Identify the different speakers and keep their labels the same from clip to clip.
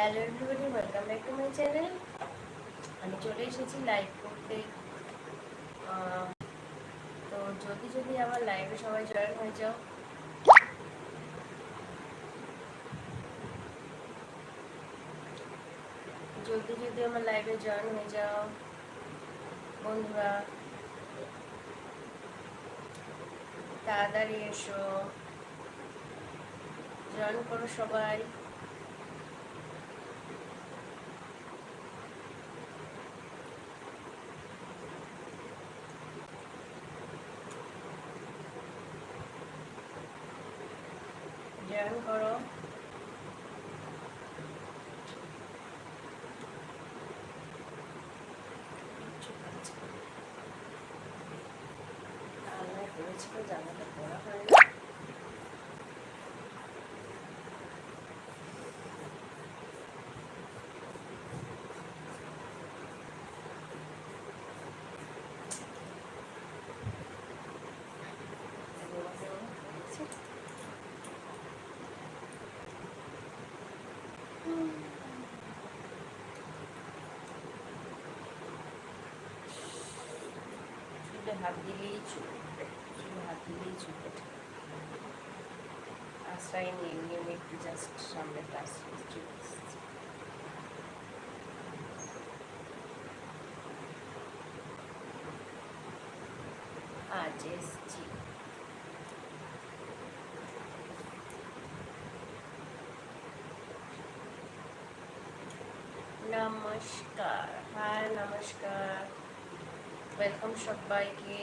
Speaker 1: Hello everybody welcome back to my channel আমি চলে এসেছি লাইভ করতে। তো যদি যদি আমার লাইভে সবাই জয়েন হয়ে যাও। জলদি যদি আমার লাইভে জয়েন হয়ে যাও, বন্ধুরা, তাড়াতাড়ি এসো। জয়েন করো সবাই। জয়েন করো। জামাটা পড়া হয়নি। চুলে হাত দিলেই চুল। চুলে হাত দিলেই চুল আশ্রয় নিয়ে নিয়ে একটু জাস্ট সামনে ক্লাস চলে এসেছি আজ এসছি নমস্কার হ্যাঁ নমস্কার ওয়েলকাম সবাইকে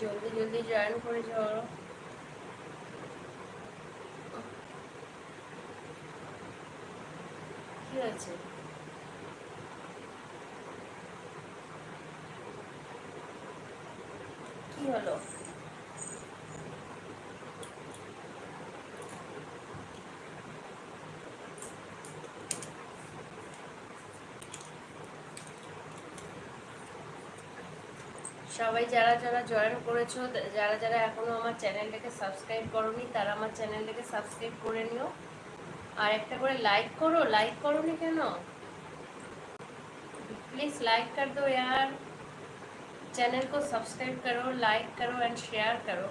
Speaker 1: জলদি জলদি জয়েন করে যাও কি হয়েছে? সবাই যারা যারা জয়েন করেছো যারা যারা এখনো আমার চ্যানেলটাকে সাবস্ক্রাইব করোনি তারা আমার চ্যানেলটাকে সাবস্ক্রাইব করে নিও আর একটা করে লাইক করো লাইক করোনি কেন प्लीज लाइक कर दो यार चैनल को सब्सक्राइब करो लाइक करो एंड शेयर करो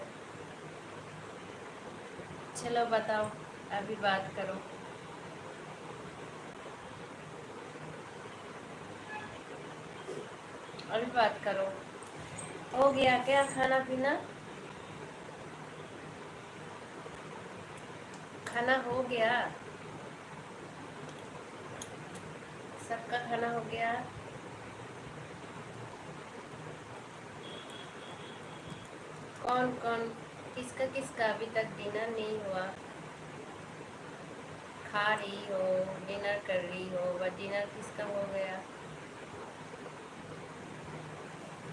Speaker 1: चलो बताओ अभी बात करो अभी बात करो हो गया क्या खाना पीना? खाना हो गया। सबका खाना हो गया। कौन कौन? किसका किसका? अभी तक डिनर नहीं हुआ। खा रही हो, डिनर कर रही हो व डिनर किसका हो गया?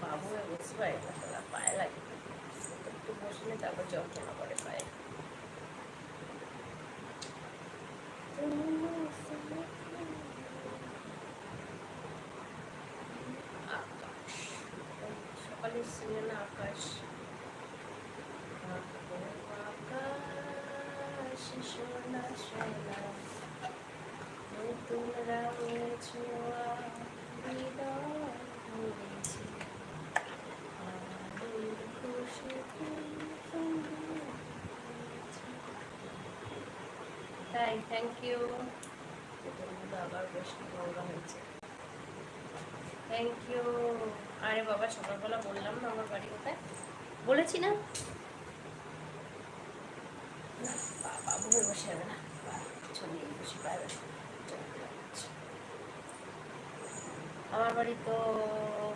Speaker 1: বাবু বুঝতে পারে না পায়ে লাগে। একটু বসলে তারপর যন্ত্রণা করে পায়ে। আকাশ। সকালে না আকাশ? আকাশ সোনা সোনা। নতুন রঙের ছোঁয়া ভরেছে আলোর খুশিতে তুমি হয়েছে। তাই থ্যাংক ইউ আবার বৃষ্টি গঙ্গা হয়েছে থ্যাংক ইউ আরে বাবা, সকালবেলা বললাম না আমার বাড়ি কোথায়? বলেছি না? বাবা ভুল বসে যাবে না। ছবি বসে পাবে আমার বাড়ি তো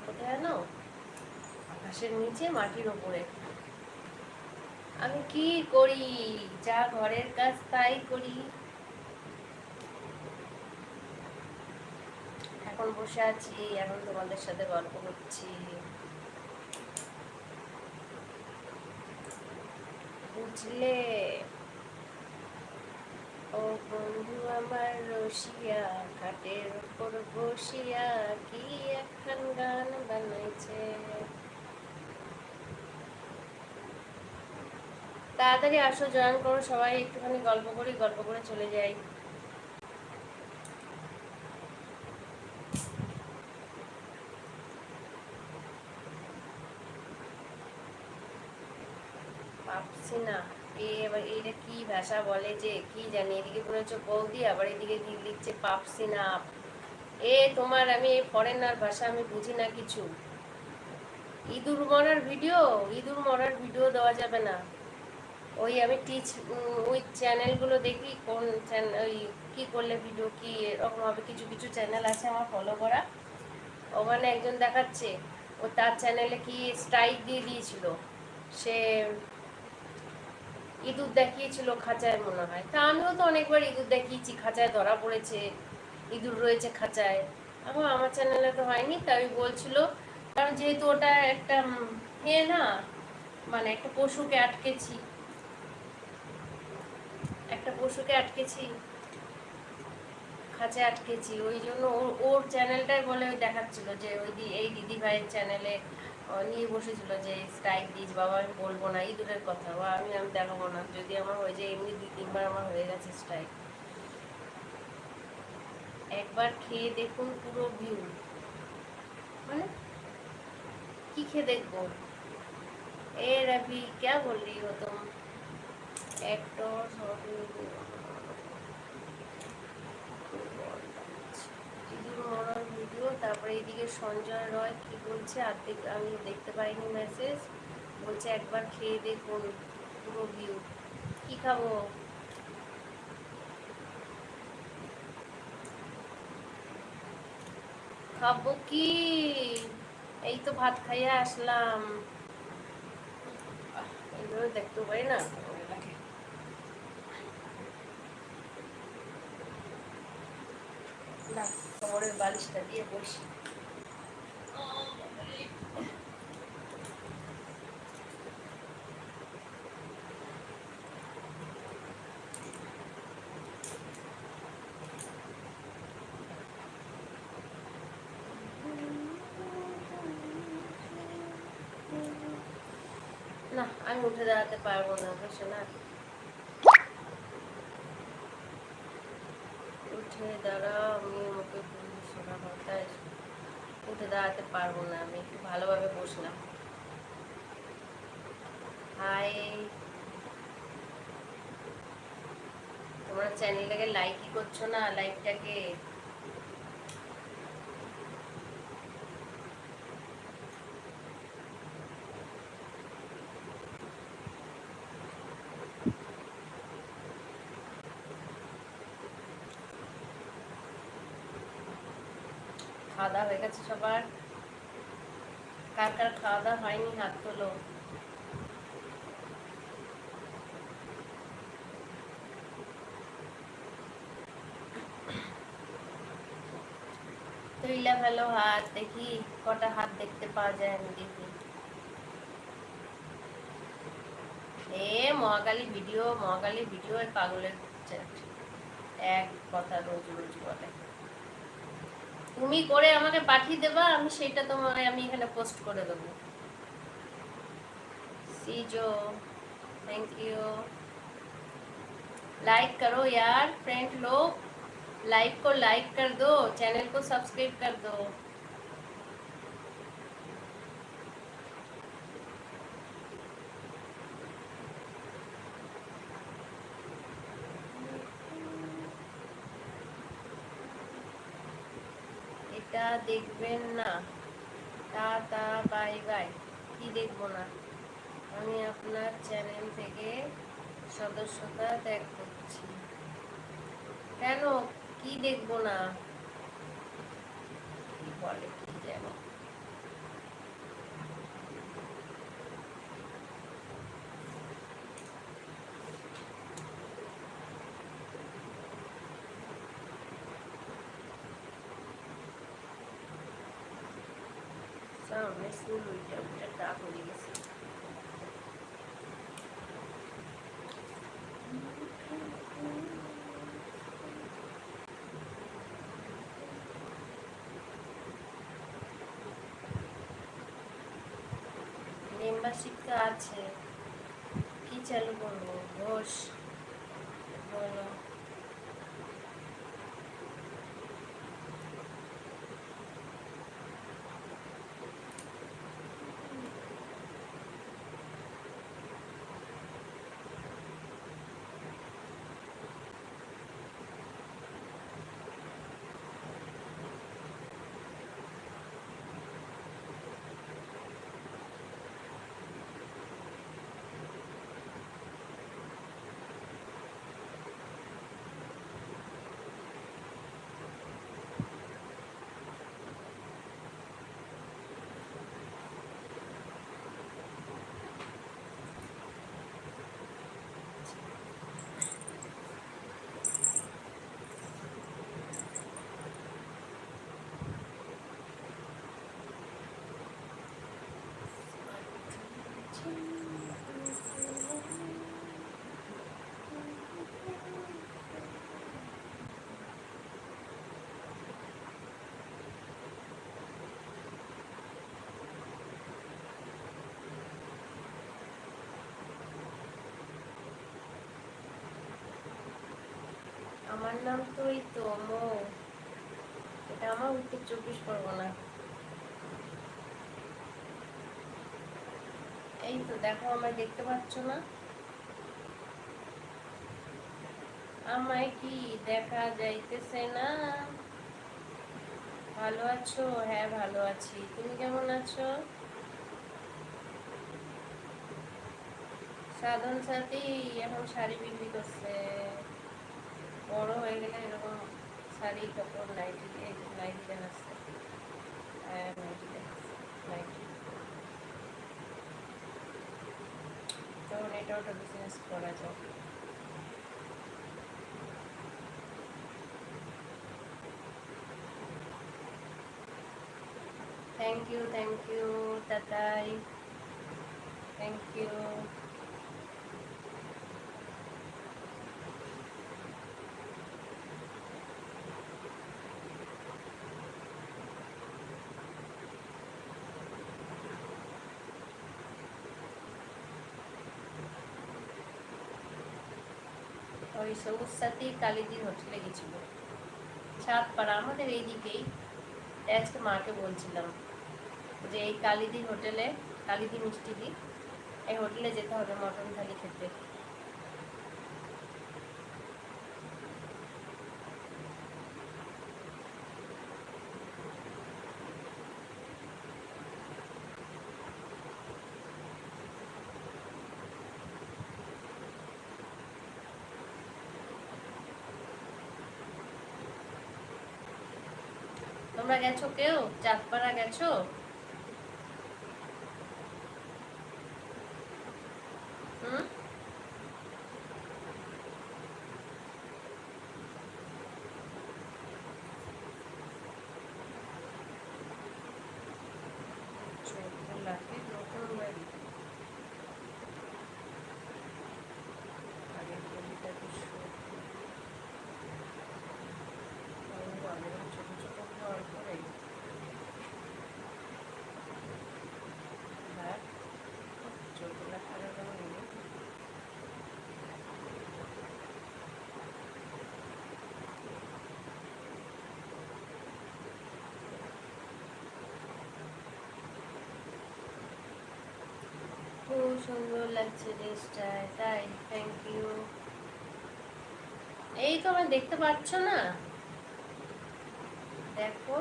Speaker 1: কোথায় জানো? আকাশের নিচে মাটির ওপরে। আমি কি করি? যা ঘরের কাজ তাই করি। এখন বসে আছি, এখন তোমাদের সাথে গল্প করছি। বুঝলে? ও বন্ধু আমার রসিয়া, খাটের উপর বসিয়া কি একখান গান বানাইছে? তাড়াতাড়ি আসো, জয়েন করো, সবাই একটুখানি গল্প করি, গল্প করে চলে যাই। পাপছি না এবার এটা কি ভাষা বলে যে, কি জানি, এদিকে বলেছ বৌদি, আবার এদিকে কি লিখছে পাপসি না এ তোমার আমি ফরেনার ভাষা আমি বুঝি না কিছু। ইঁদুর মরার ভিডিও, ইঁদুর মরার ভিডিও দেওয়া যাবে না। ওই আমি টিচ ওই চ্যানেলগুলো দেখি, কোন চ্যানেল ওই কী করলে ভিডিও কি এরকম হবে কিছু কিছু চ্যানেল আছে আমার ফলো করা। ওখানে একজন দেখাচ্ছে, ও তার চ্যানেলে কি স্ট্রাইক দিয়ে দিয়েছিল। সে ইঁদুর দেখিয়েছিল খাঁচায় মনে হয়। তা আমিও তো অনেকবার ইঁদুর দেখিয়েছি, খাঁচায় ধরা পড়েছে, ইঁদুর রয়েছে খাঁচায়। এখন আমার চ্যানেলে তো হয়নি তাই বলছিল, কারণ যেহেতু ওটা একটা এ না মানে একটা পশুকে আটকেছি। একটা পশুকে আটকেছি খাঁচায় আটকেছি ওই জন্য ওর ওর চ্যানেলটাই বলে ওই দেখাচ্ছিল যে ওই দি এই দিদি ভাইয়ের চ্যানেলে নিয়ে বসেছিল যে স্ট্রাইক দিস বাবা আমি বলবো না ইঁদুরের কথা বা আমি আমি দেখাবো না যদি আমার হয়ে যায় এমনি দুই তিনবার আমার হয়ে গেছে স্ট্রাইক একবার খেয়ে দেখুন পুরো ভিউ মানে কি খেয়ে দেখবো এ রবি क्या बोल रही हो तुम তারপরে এইদিকে সঞ্জয় রয় কি বলছে? আর্ধেক, আমি দেখতে পাইনি মেসেজ বলছে, একবার খেয়ে দেখুন পুরো ভিউ কি খাব? খাব কি? এই তো ভাত খাইয়া আসলাম। এইভাবে দেখতে পাই না। না কোমরের বালিশটা দিয়ে বসি। না আমি উঠে দাঁড়াতে পারব না বুঝছ না উঠে দাঁড়াও আমি আমাকে শোনা কথায় উঠে দাঁড়াতে পারব না, আমি একটু ভালোভাবে বসলাম। হাই তোমরা চ্যানেলটাকে লাইকই করছ না লাইকটাকে খাওয়া দাওয়া হয়ে গেছে সবার। কার কার খাওয়া দাওয়া হয়নি, হাত তোলো। তুইলা ভালো হাত, দেখি কটা হাত দেখতে পাওয়া যায় আমি দেখি। এ, মহাকালী ভিডিও মহাকালী ভিডিও পাগলের এক কথা রোজ রোজ বলে। তুমি করে আমাকে পাঠিয়ে দেবা আমি সেটা তোমার আমি এখানে পোস্ট করে দেবো सीजो थैंक यू लाइक करो यार फ्रेंड लोग लाइक को लाइक कर दो चैनल को सब्सक्राइब कर दो এটা দেখবেন না। তা তা বাই বাই। কি দেখব না? আমি আপনার চ্যানেল থেকে সদস্যতা ত্যাগ করছি। কেন? কি দেখব না? কি বলে? কি যেন সামনে স্কুল হইতে একটা হয়ে গেছে মেম্বারশিপ তো আছে। কি চালু করব? ঘোষ বলো আমার নাম তো এই তো মো এটা আমার উত্তর চব্বিশ পরগনা। এই তো দেখো, আমায় দেখতে পাচ্ছ না? আমায় কি দেখা যাইতেছে না? ভালো আছো? হ্যাঁ ভালো আছি। তুমি কেমন আছো? সাধন সাথী, এখন শাড়ি বিক্রি করছে। বড় হয়ে গেলে এরকম শাড়ি কাপড় নাইটি নাইটি দেখাচ্ছে নাইটি দেখাচ্ছে নাইটি তখন এটা ওটা বিজনেস করা যায় thank you thank you Tatai thank you ওই সবুজ সাথী কালিদি হোটেলে গেছিল। ছাদপাড়া আমাদের এইদিকেই আজকে মাকে বলছিলাম যে, এই কালিদি হোটেলে কালিদি মিষ্টি দি, এই হোটেলে যেতে হবে, মটন থালি খেতে। তোমরা গেছো কেউ? চাঁদপাড়া গেছো হুম লাঠি নতুন বাড়ি আগের গলিটা কি সুন্দর। ও, আগের ছোট ছোট ঘর করে হ্যাঁ চোদ্দ লাখ টাকা দাম নিয়ে খুব সুন্দর লাগছে ড্রেসটায় তাই থ্যাংক ইউ এই তো আমার দেখতে পাচ্ছ না? দেখো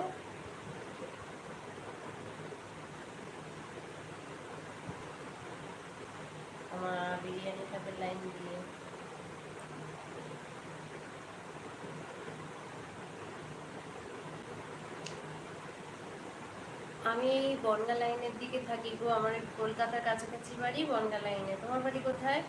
Speaker 1: আমার বিরিয়ানি খাবে লাইন দিয়ে আমি বনগা লাইনের দিকে থাকি গো, আমার কলকাতার কাছাকাছি বাড়ি বনগা লাইনে। তোমার বাড়ি কোথায়?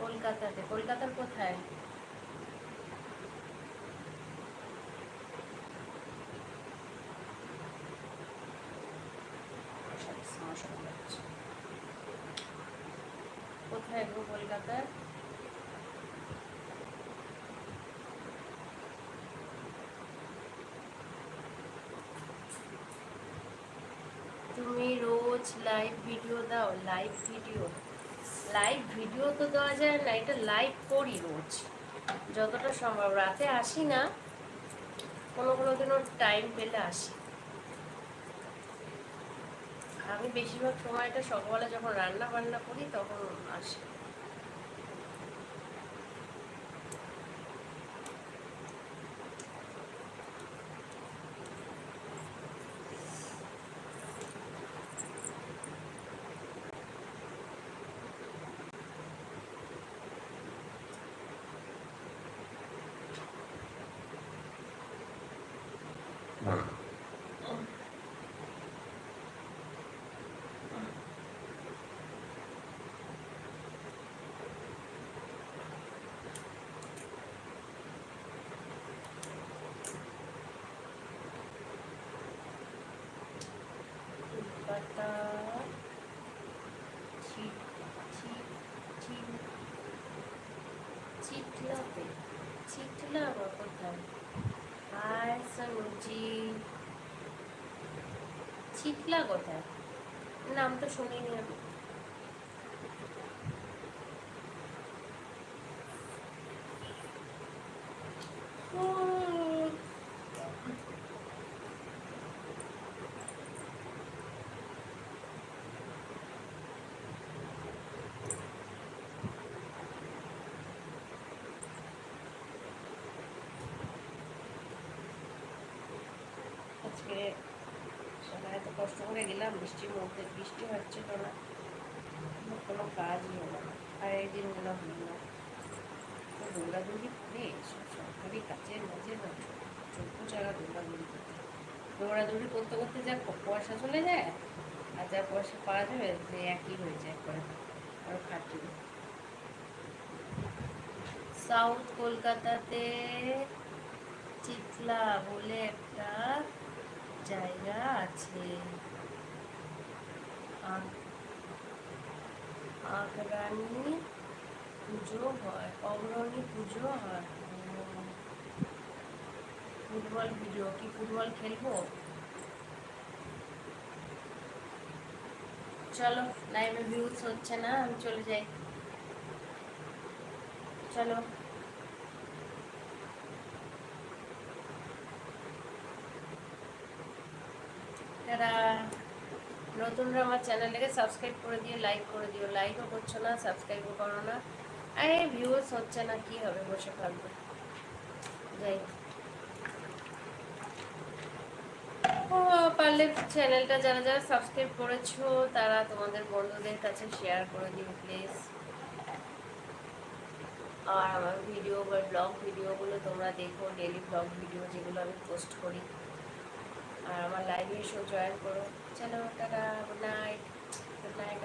Speaker 1: কলকাতাতে। কলকাতার কোথায়? কোথায় গো কলকাতায়? তুমি রোজ লাইভ ভিডিও দাও লাইভ ভিডিও লাইভ ভিডিও তো দেওয়া যায় না, এটা লাইভ করি রোজ। যতটা সম্ভব, রাতে আসি না, কোনো কোনো দিনও টাইম পেলে আসি। আমি বেশিরভাগ সময়টা সকালবেলা যখন রান্না বান্না করি তখন আসি। পাতা ছিটলা আবার কোথায়? আর সনুজি ছিটলা কোথায়? নাম তো শুনিনি আমি। আজকে সকালে এত কষ্ট করে গেলাম, বৃষ্টির মধ্যে, বৃষ্টি হচ্ছিল না কোনো কাজই হলো না আর এই দিনগুলো হলো না তো দৌড়াদৌড়ি করে সব সরকারি কাজের মাঝে না চোদ্দ জায়গা দৌড়াদৌড়ি করতে দৌড়াদৌড়ি করতে করতে যা পয়সা চলে যায়, আর যা পয়সা পাওয়া যাবে সে একই হয়ে যায় করে। আর খাটি সাউথ কলকাতাতে চিতলা বলে একটা জায়গা আছে। আগ্রাণী পুজো হয়, অগ্রণী পুজো হয়। ফুটবল ভিডিও কি ফুটবল খেলব? চলো লাইভে ভিউজ হচ্ছে না, আমি চলে যাই। চলো যারা নতুনরা আমার চ্যানেলটাকে সাবস্ক্রাইব করে দিও লাইক করে দিও। লাইকও করছ না সাবস্ক্রাইবও করো না। আরে ভিউজ হচ্ছে না, কি হবে বসে থাকবে? যাই পারলে চ্যানেলটা যারা যারা সাবস্ক্রাইব করেছ, তারা তোমাদের বন্ধুদের কাছে শেয়ার করে দিও প্লিজ আর আমার ভিডিও বা ব্লগ ভিডিওগুলো তোমরা দেখো ডেলি ব্লগ ভিডিও যেগুলো আমি পোস্ট করি। আর আমার লাইভে শো জয়েন করো। চলো tata good night good night